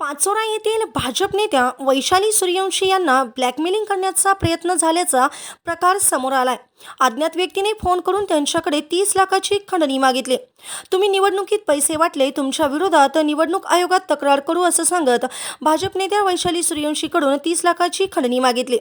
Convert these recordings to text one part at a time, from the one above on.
पाचोरा येथील भाजप नेत्या वैशाली सूर्यवंशी यांना ब्लॅकमेलिंग करण्याचा प्रयत्न झाल्याचा प्रकार समोर आलाय. अज्ञात व्यक्तीने फोन करून त्यांच्याकडे तीस लाखाची खंडणी मागितली. तुम्ही निवडणुकीत पैसे वाटले तुमच्या विरोधात निवडणूक आयोगात तक्रार करू असं सांगत भाजप नेत्या वैशाली सूर्यवंशीकडून तीस लाखाची खंडणी मागितली.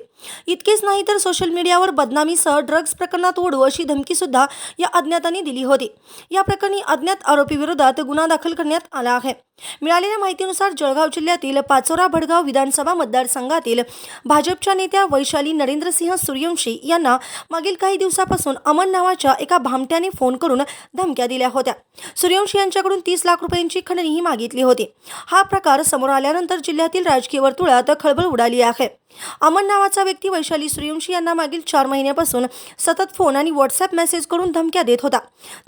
इतकेच नाही तर सोशल मीडियावर बदनामीसह ड्रग्ज प्रकरणात ओढू अशी धमकीसुद्धा या अज्ञातांनी दिली होती. या प्रकरणी अज्ञात आरोपीविरोधात गुन्हा दाखल करण्यात आला आहे. मिळालेल्या माहितीनुसार जळगाव जिल्ह्यातील पाचोरा भडगाव विधानसभा मतदारसंघातील भाजपच्या नेत्या वैशाली नरेंद्रसिंह सूर्यवंशी यांना मागील काही काही दिवसापासून अमन नावाच्या एका भामट्याने फोन करून धमक्या दिल्या होत्या. सूर्यवंशी यांच्याकडून तीस लाख रुपयांची खंडणीही मागितली होती. हा प्रकार समोर आल्यानंतर जिल्ह्यातील राजकीय वर्तुळात खळबळ उडाली आहे. अमन नावाचा व्यक्ती वैशाली सूर्यवंशी यांना मागील चार महिन्यापासून सतत फोन आणि व्हॉट्सअप मेसेज करून धमक्या देत होता.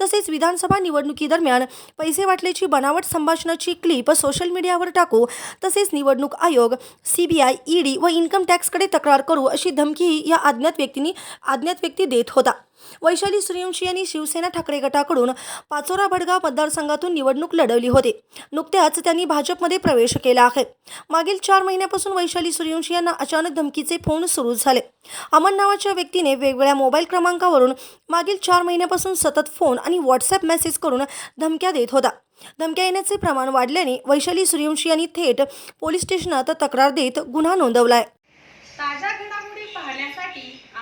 तसेच विधानसभा निवडणुकीदरम्यान पैसे वाटल्याची बनावट संभाषणाची क्लिप सोशल मीडियावर टाकू तसेच निवडणूक आयोग सीबीआय ईडी व इन्कम टॅक्सकडे तक्रार करू अशी धमकीही या अज्ञात व्यक्तींनी अज्ञात व्यक्ती देत होता. वैशाली सूर्यवंशी यांनी शिवसेना ठाकरे गटाकडून पाचोरा भडगाव मतदारसंघातून निवडणूक लढवली होती. नुकत्याच त्यांनी भाजपमध्ये प्रवेश केला आहे. मागील चार महिन्यापासून वैशाली सूर्यवंशी यांना अचानक धमकीचे फोन सुरू झाले. अमन नावाच्या व्यक्तीने वेगवेगळ्या मोबाईल क्रमांकावरून मागील चार महिन्यापासून सतत फोन आणि व्हॉट्सअप मेसेज करून धमक्या देत होता. धमक्या येण्याचे प्रमाण वाढल्याने वैशाली सूर्यवंशी यांनी थेट पोलीस स्टेशनात तक्रार देत गुन्हा नोंदवलाय आहे.